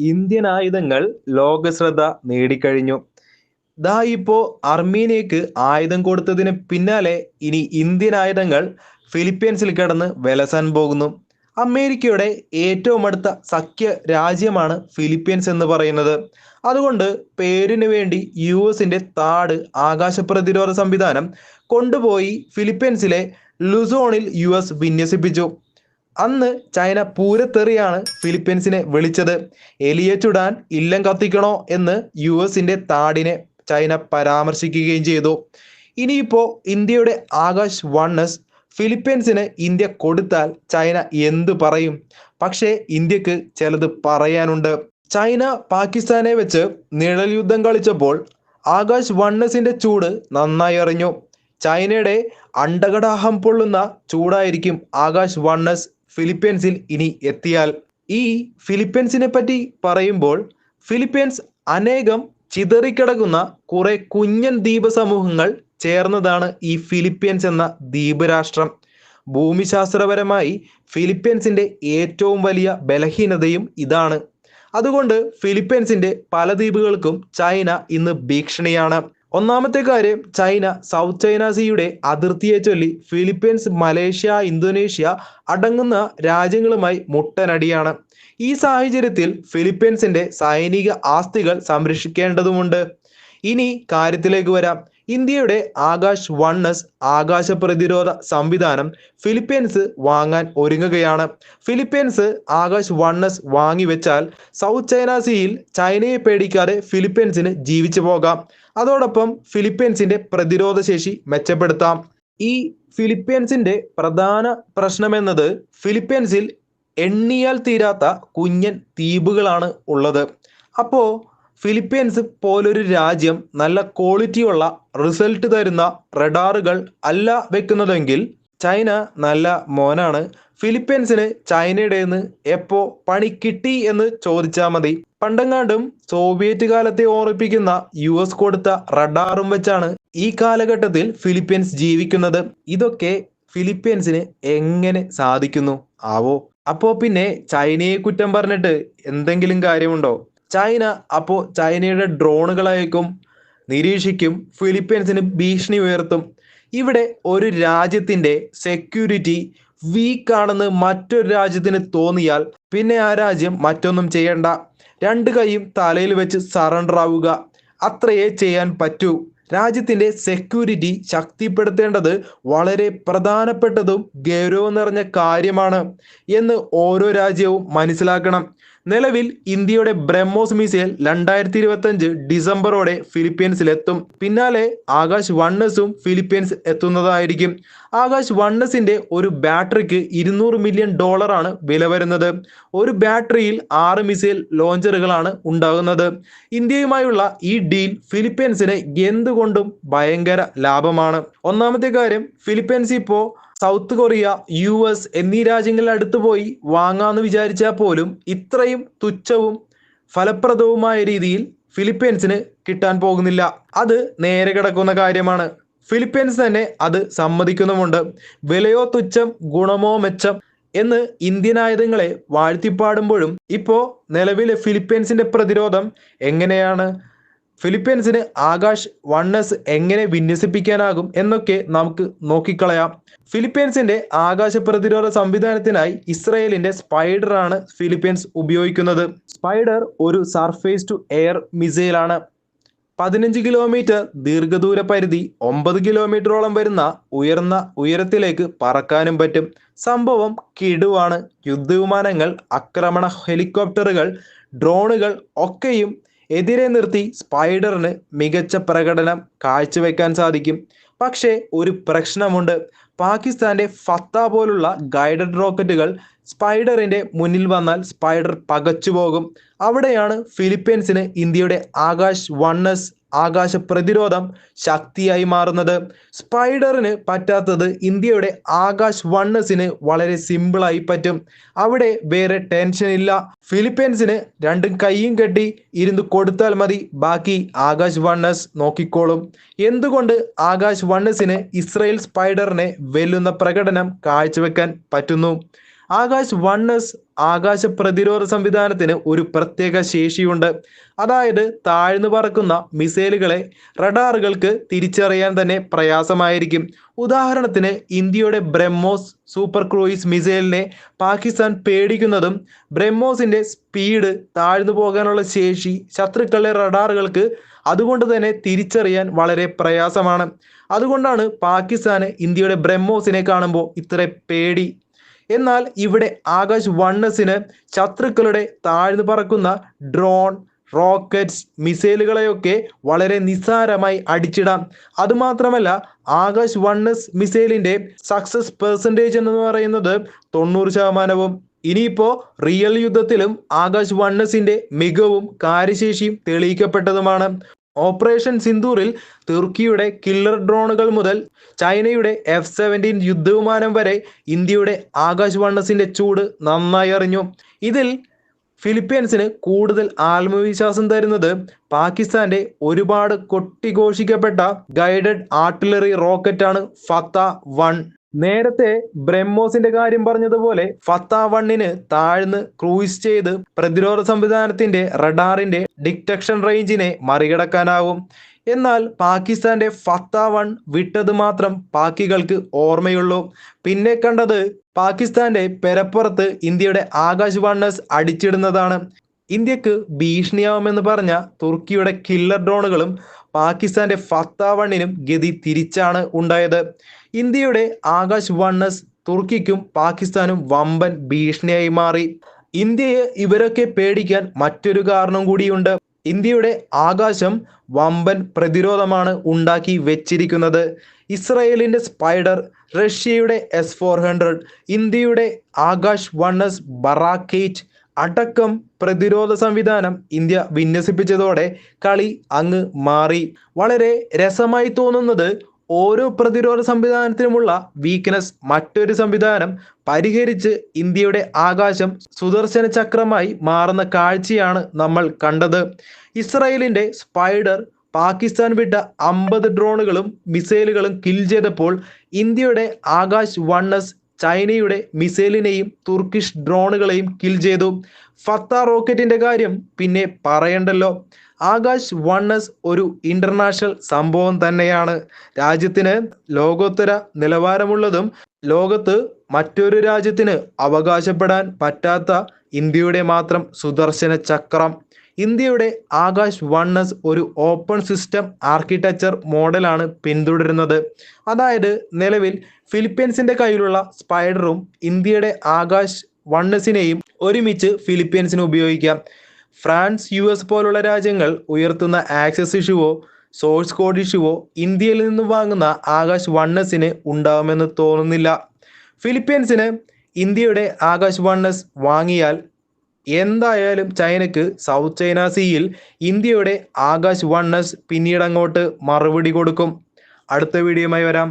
Indian ആയുധങ്ങൾ ലോകശ്രദ്ധ നേടിക്കഴിഞ്ഞു. ദാ ഇപ്പോ അർമീനിയക്ക് ആയുധം കൊടുത്തതിന് പിന്നാലെ ഇനി ഇന്ത്യൻ ആയുധങ്ങൾ ഫിലിപ്പീൻസിൽ കിടന്ന് വിലസാൻ പോകുന്നു. അമേരിക്കയുടെ ഏറ്റവും അടുത്ത സഖ്യ രാജ്യമാണ് ഫിലിപ്പീൻസ് എന്ന് പറയുന്നത്. അതുകൊണ്ട് പേരിനു വേണ്ടി യു എസിന്റെ താട് ആകാശ പ്രതിരോധ സംവിധാനം കൊണ്ടുപോയി ഫിലിപ്പീൻസിലെ ലുസോണിൽ യു എസ് വിന്യസിപ്പിച്ചു. അന്ന് ചൈന പൂരത്തെറിയാണ് ഫിലിപ്പീൻസിനെ വിളിച്ചത്. എലിയച്ചുടാൻ ഇല്ലം കത്തിക്കണോ എന്ന് യു എസിന്റെ താടിനെ ചൈന പരാമർശിക്കുകയും ചെയ്തു. ഇനിയിപ്പോ ഇന്ത്യയുടെ ആകാശ് വണ്ണസ് ഫിലിപ്പീൻസിന് ഇന്ത്യ കൊടുത്താൽ ചൈന എന്ത് പറയും? പക്ഷേ ഇന്ത്യയ്ക്ക് ചിലത് പറയാനുണ്ട്. ചൈന പാകിസ്ഥാനെ വെച്ച് നിഴൽ യുദ്ധം കളിച്ചപ്പോൾ ആകാശ് വണ്ണസിന്റെ ചൂട് നന്നായി അറിഞ്ഞു ചൈനയുടെ അണ്ടകടാഹം പൊള്ളുന്ന ചൂടായിരിക്കും ആകാശ് വണ്ണസ് ഫിലിപ്പീൻസിൽ ഇനി എത്തിയാൽ ഈ ഫിലിപ്പീൻസിനെ പറ്റി പറയുമ്പോൾ ഫിലിപ്പീൻസ് അനേകം ചിതറിക്കിടക്കുന്ന കുറെ കുഞ്ഞൻ ദ്വീപ സമൂഹങ്ങൾ ചേർന്നതാണ് ഈ ഫിലിപ്പീൻസ് എന്ന ദ്വീപ് രാഷ്ട്രം ഭൂമിശാസ്ത്രപരമായി ഫിലിപ്പീൻസിന്റെ ഏറ്റവും വലിയ ബലഹീനതയും ഇതാണ്. അതുകൊണ്ട് ഫിലിപ്പീൻസിന്റെ പല ദ്വീപുകൾക്കും ചൈന ഇന്ന് ഭീഷണിയാണ്. ഒന്നാമത്തെ കാര്യം ചൈന സൗത്ത് ചൈന സീയുടെ അതിർത്തിയെ ചൊല്ലി ഫിലിപ്പീൻസ് മലേഷ്യ ഇന്തോനേഷ്യ അടങ്ങുന്ന രാജ്യങ്ങളുമായി മുട്ടനടിയാണ്. ഈ സാഹചര്യത്തിൽ ഫിലിപ്പീൻസിന്റെ സൈനിക ആസ്തികൾ സംരക്ഷിക്കേണ്ടതുമുണ്ട്. ഇനി കാര്യത്തിലേക്ക് വരാം. ഇന്ത്യയുടെ ആകാശ് വണ്ണസ് ആകാശ പ്രതിരോധ സംവിധാനം ഫിലിപ്പീൻസ് വാങ്ങാൻ ഒരുങ്ങുകയാണ്. ഫിലിപ്പീൻസ് ആകാശ് വണ്ണസ് വാങ്ങിവെച്ചാൽ സൗത്ത് ചൈന സീയിൽ ചൈനയെ പേടിക്കാതെ ഫിലിപ്പീൻസിന് ജീവിച്ചു പോകാം. അതോടൊപ്പം ഫിലിപ്പീൻസിന്റെ പ്രതിരോധ ശേഷി മെച്ചപ്പെടുത്താം. ഈ ഫിലിപ്പീൻസിന്റെ പ്രധാന പ്രശ്നമെന്നത് ഫിലിപ്പീൻസിൽ എണ്ണിയാൽ തീരാത്ത കുഞ്ഞൻ ദ്വീപുകളാണ് ഉള്ളത്. അപ്പോ ഫിലിപ്പീൻസ് പോലൊരു രാജ്യം നല്ല ക്വാളിറ്റിയുള്ള റിസൾട്ട് തരുന്ന റഡാറുകൾ അല്ല വെക്കുന്നതെങ്കിൽ ചൈന നല്ല മോനാണ്. ഫിലിപ്പീൻസിന് ചൈനയുടെ നിന്ന് എപ്പോ പണി കിട്ടി എന്ന് ചോദിച്ചാൽ മതി. പണ്ടെങ്ങാണ്ടും സോവിയറ്റ് കാലത്തെ ഓർമ്മിപ്പിക്കുന്ന യു എസ് കൊടുത്ത റഡാറും വെച്ചാണ് ഈ കാലഘട്ടത്തിൽ ഫിലിപ്പീൻസ് ജീവിക്കുന്നത്. ഇതൊക്കെ ഫിലിപ്പീൻസിന് എങ്ങനെ സാധിക്കുന്നു? ആവോ? അപ്പോ പിന്നെ ചൈനയെ കുറ്റം പറഞ്ഞിട്ട് എന്തെങ്കിലും കാര്യമുണ്ടോ? ചൈന അപ്പോ ചൈനയുടെ ഡ്രോണുകൾ അയക്കും നിരീക്ഷിക്കും ഫിലിപ്പീൻസിന് ഭീഷണി ഉയർത്തും. ഇവിടെ ഒരു രാജ്യത്തിന്റെ സെക്യൂരിറ്റി വീക്ക് ആണെന്ന് മറ്റൊരു രാജ്യത്തിന് തോന്നിയാൽ പിന്നെ ആ രാജ്യം മറ്റൊന്നും ചെയ്യണ്ട. രണ്ട് കൈയും തലയിൽ വെച്ച് സറണ്ടർ ആവുക. അത്രയേ ചെയ്യാൻ പറ്റൂ. രാജ്യത്തിന്റെ സെക്യൂരിറ്റി ശക്തിപ്പെടുത്തേണ്ടത് വളരെ പ്രധാനപ്പെട്ടതും ഗൗരവം നിറഞ്ഞ കാര്യമാണ് എന്ന് ഓരോ രാജ്യവും മനസ്സിലാക്കണം. നിലവിൽ ഇന്ത്യയുടെ ബ്രഹ്മോസ് മിസൈൽ രണ്ടായിരത്തി ഇരുപത്തഞ്ച് ഡിസംബറോടെ ഫിലിപ്പീൻസിലെത്തും. പിന്നാലെ ആകാശ് വണ്ണസും ഫിലിപ്പീൻസ് എത്തുന്നതായിരിക്കും. ആകാശ് വണ്ണസിന്റെ ഒരു ബാറ്ററിക്ക് ഇരുന്നൂറ് മില്യൺ ഡോളറാണ് വില വരുന്നത്. ഒരു ബാറ്ററിയിൽ ആറ് മിസൈൽ ലോഞ്ചറുകളാണ് ഉണ്ടാകുന്നത്. ഇന്ത്യയുമായുള്ള ഈ ഡീൽ ഫിലിപ്പീൻസിന് എന്തുകൊണ്ടും ഭയങ്കര ലാഭമാണ്. ഒന്നാമത്തെ കാര്യം ഫിലിപ്പീൻസ് ഇപ്പോൾ സൗത്ത് കൊറിയ യു എസ് എന്നീ രാജ്യങ്ങളിൽ അടുത്ത് പോയി വാങ്ങാമെന്ന് വിചാരിച്ചാൽ പോലും ഇത്രയും തുച്ഛവും ഫലപ്രദവുമായ രീതിയിൽ ഫിലിപ്പീൻസിന് കിട്ടാൻ പോകുന്നില്ല. അത് നേരെ കിടക്കുന്ന കാര്യമാണ്. ഫിലിപ്പീൻസ് തന്നെ അത് സമ്മതിക്കുന്നുമുണ്ട്. വിലയോ തുച്ഛം ഗുണമോ മെച്ചം എന്ന് ഇന്ത്യൻ ആയുധങ്ങളെ വാഴ്ത്തിപ്പാടുമ്പോഴും ഇപ്പോ നിലവിലെ ഫിലിപ്പീൻസിന്റെ പ്രതിരോധം എങ്ങനെയാണ്? ഫിലിപ്പീൻസിന് ആകാശ് വണ്ണസ് എങ്ങനെ വിന്യസിപ്പിക്കാനാകും എന്നൊക്കെ നമുക്ക് നോക്കിക്കളയാം. ഫിലിപ്പീൻസിന്റെ ആകാശ പ്രതിരോധ സംവിധാനത്തിനായി ഇസ്രയേലിന്റെ ആണ് ഫിലിപ്പീൻസ് ഉപയോഗിക്കുന്നത്. സ്പൈഡർ ഒരു സർഫേസ് ടു എയർ മിസൈലാണ്. പതിനഞ്ച് കിലോമീറ്റർ ദീർഘദൂര പരിധി ഒമ്പത് കിലോമീറ്ററോളം വരുന്ന ഉയർന്ന ഉയരത്തിലേക്ക് പറക്കാനും പറ്റും. സംഭവം കിടുവാണ്. യുദ്ധവിമാനങ്ങൾ ആക്രമണ ഹെലികോപ്റ്ററുകൾ ഡ്രോണുകൾ ഒക്കെയും എതിരെ നിർത്തി സ്പൈഡറിന് മികച്ച പ്രകടനം കാഴ്ചവെക്കാൻ സാധിക്കും. പക്ഷേ ഒരു പ്രശ്നമുണ്ട്. പാകിസ്ഥാന്റെ ഫത്ത പോലുള്ള ഗൈഡഡ് റോക്കറ്റുകൾ സ്പൈഡറിന്റെ മുന്നിൽ വന്നാൽ സ്പൈഡർ പകച്ചു പോകും അവിടെയാണ് ഫിലിപ്പീൻസിന് ഇന്ത്യയുടെ ആകാശ് വണ്ണസ് ആകാശ പ്രതിരോധം ശക്തിയായി മാറുന്നത്. സ്പൈഡറിന് പറ്റാത്തത് ഇന്ത്യയുടെ ആകാശ് വണ്ണസിന് വളരെ സിമ്പിളായി പറ്റും. അവിടെ വേറെ ടെൻഷൻ ഇല്ല. ഫിലിപ്പീൻസിന് രണ്ടും കൈയും കെട്ടി ഇരുന്ന് കൊടുത്താൽ മതി. ബാക്കി ആകാശ് വണ്ണസ് നോക്കിക്കോളും. എന്തുകൊണ്ട് ആകാശ് വണ്ണസിന് ഇസ്രയേൽ സ്പൈഡറിനെ വെല്ലുന്ന പ്രകടനം കാഴ്ചവെക്കാൻ പറ്റുന്നു? ആകാശ് വൺ എസ് ആകാശ പ്രതിരോധ സംവിധാനത്തിന് ഒരു പ്രത്യേക ശേഷിയുണ്ട്. അതായത് താഴ്ന്നു പറക്കുന്ന മിസൈലുകളെ റഡാറുകൾക്ക് തിരിച്ചറിയാൻ തന്നെ പ്രയാസമായിരിക്കും. ഉദാഹരണത്തിന് ഇന്ത്യയുടെ ബ്രഹ്മോസ് സൂപ്പർ ക്രൂയിസ് മിസൈലിനെ പാകിസ്ഥാൻ പേടിക്കുന്നതും ബ്രഹ്മോസിന്റെ സ്പീഡ് താഴ്ന്നു പോകാനുള്ള ശേഷി ശത്രുക്കളുടെ റഡാറുകൾക്ക് അതുകൊണ്ട് തന്നെ തിരിച്ചറിയാൻ വളരെ പ്രയാസമാണ്. അതുകൊണ്ടാണ് പാകിസ്ഥാന് ഇന്ത്യയുടെ ബ്രഹ്മോസിനെ കാണുമ്പോൾ ഇത്ര പേടി. എന്നാൽ ഇവിടെ ആകാശ് വണ്ണസിന് ശത്രുക്കളുടെ താഴ്ന്നു പറക്കുന്ന ഡ്രോൺ റോക്കറ്റ്സ് മിസൈലുകളെയൊക്കെ വളരെ നിസ്സാരമായി അടിച്ചിടാം. അതുമാത്രമല്ല ആകാശ് വണ്ണസ് മിസൈലിന്റെ സക്സസ് പെർസെന്റേജ് എന്ന് പറയുന്നത് തൊണ്ണൂറ് ശതമാനവും. ഇനിയിപ്പോ റിയൽ യുദ്ധത്തിലും ആകാശ് വണ്ണസിന്റെ മികവും കാര്യശേഷിയും തെളിയിക്കപ്പെട്ടതുമാണ്. ഓപ്പറേഷൻ സിന്ദൂറിൽ തുർക്കിയുടെ കില്ലർ ഡ്രോണുകൾ മുതൽ ചൈനയുടെ എഫ് സെവന്റീൻ യുദ്ധവിമാനം വരെ ഇന്ത്യയുടെ ആകാശ് വണ്ണസിന്റെ ചൂട് നന്നായി അറിഞ്ഞു. ഇതിൽ ഫിലിപ്പീൻസിന് കൂടുതൽ ആത്മവിശ്വാസം തരുന്നത് പാകിസ്ഥാന്റെ ഒരുപാട് കൊട്ടിഘോഷിക്കപ്പെട്ട ഗൈഡഡ് ആർട്ടിലറി റോക്കറ്റാണ് ഫത്ത വൺ. നേരത്തെ ബ്രഹ്മോസിന്റെ കാര്യം പറഞ്ഞതുപോലെ ഫത്ത വണ്ണിന് താഴ്ന്ന് ക്രൂയിസ് ചെയ്ത് പ്രതിരോധ സംവിധാനത്തിന്റെ റഡാറിന്റെ ഡിറ്റക്ഷൻ റേഞ്ചിനെ മറികടക്കാനാവും എന്നാൽ പാകിസ്ഥാന്റെ ഫത്ത വൺ വിട്ടത് മാത്രം പാക്കികൾക്ക് ഓർമ്മയുള്ളൂ. പിന്നെ കണ്ടത് പാകിസ്ഥാന്റെ പെരപ്പുറത്ത് ഇന്ത്യയുടെ ആകാശ് വണ്ണസ് അടിച്ചിടുന്നതാണ്. ഇന്ത്യയ്ക്ക് ഭീഷണിയാവുമെന്ന് പറഞ്ഞ തുർക്കിയുടെ കില്ലർ ഡ്രോണുകളും പാകിസ്ഥാന്റെ ഫത്ത വണ്ണിനും ഗതി തിരിച്ചാണ് ഉണ്ടായത്. ഇന്ത്യയുടെ ആകാശ് വണ്ണസ് തുർക്കിക്കും പാകിസ്ഥാനും വമ്പൻ ഭീഷണിയായി മാറി. ഇന്ത്യയെ ഇവരൊക്കെ പേടിക്കാൻ മറ്റൊരു കാരണം കൂടിയുണ്ട്. ഇന്ത്യയുടെ ആകാശം വമ്പൻ പ്രതിരോധമാണ് ഉണ്ടാക്കി വെച്ചിരിക്കുന്നത്. ഇസ്രയേലിന്റെ സ്പൈഡർ റഷ്യയുടെ എസ് ഫോർ ഹൺഡ്രഡ് ഇന്ത്യയുടെ ആകാശ് വണ്ണസ് ബറാക്കേറ്റ് അടക്കം പ്രതിരോധ സംവിധാനം ഇന്ത്യ വിന്യസിപ്പിച്ചതോടെ കളി അങ്ങ് മാറി. വളരെ രസമായി തോന്നുന്നത് ഓരോ പ്രതിരോധ സംവിധാനത്തിനുമുള്ള വീക്ക്നെസ് മറ്റൊരു സംവിധാനം പരിഹരിച്ച് ഇന്ത്യയുടെ ആകാശം സുദർശന ചക്രമായി മാറുന്ന കാഴ്ചയാണ് നമ്മൾ കണ്ടത്. ഇസ്രായേലിന്റെ സ്പൈഡർ പാകിസ്ഥാൻ വിട്ട അമ്പത് ഡ്രോണുകളും മിസൈലുകളും കിൽ ചെയ്തപ്പോൾ ഇന്ത്യയുടെ ആകാശ് വണ്ണസ് ചൈനയുടെ മിസൈലിനെയും തുർക്കിഷ് ഡ്രോണുകളെയും കിൽ ചെയ്തു. ഫത്ത റോക്കറ്റിന്റെ കാര്യം പിന്നെ പറയണ്ടല്ലോ. ആകാശ് വണ്ണസ് ഒരു ഇന്റർനാഷണൽ സംഭവം തന്നെയാണ്. രാജ്യത്തിന് ലോകോത്തര നിലവാരമുള്ളതും ലോകത്ത് മറ്റൊരു രാജ്യത്തിന് അവകാശപ്പെടാൻ പറ്റാത്ത ഇന്ത്യയുടെ മാത്രം സുദർശന ചക്രം. ഇന്ത്യയുടെ ആകാശ് വണ്ണസ് ഒരു ഓപ്പൺ സിസ്റ്റം ആർക്കിടെക്ചർ മോഡലാണ് പിന്തുടരുന്നത്. അതായത് നിലവിൽ ഫിലിപ്പീൻസിന്റെ കയ്യിലുള്ള സ്പൈഡറും ഇന്ത്യയുടെ ആകാശ് വണ്ണസിനെയും ഒരുമിച്ച് ഫിലിപ്പീൻസിന് ഉപയോഗിക്കാം. ഫ്രാൻസ് യു എസ് പോലുള്ള രാജ്യങ്ങൾ ഉയർത്തുന്ന ആക്സസ് ഇഷ്യൂവോ സോഴ്സ് കോഡ് ഇഷ്യൂവോ ഇന്ത്യയിൽ നിന്ന് വാങ്ങുന്ന ആകാശ് വണ്ണസിന് ഉണ്ടാവുമെന്ന് തോന്നുന്നില്ല. ഫിലിപ്പീൻസിന് ഇന്ത്യയുടെ ആകാശ് വണ്ണസ് വാങ്ങിയാൽ എന്തായാലും ചൈനയ്ക്ക് സൗത്ത് ചൈന സീയിൽ ഇന്ത്യയുടെ ആകാശ് വണ്ണസ് പിന്നീട് അങ്ങോട്ട് മറുപടി കൊടുക്കും. അടുത്ത വീഡിയോയുമായി വരാം.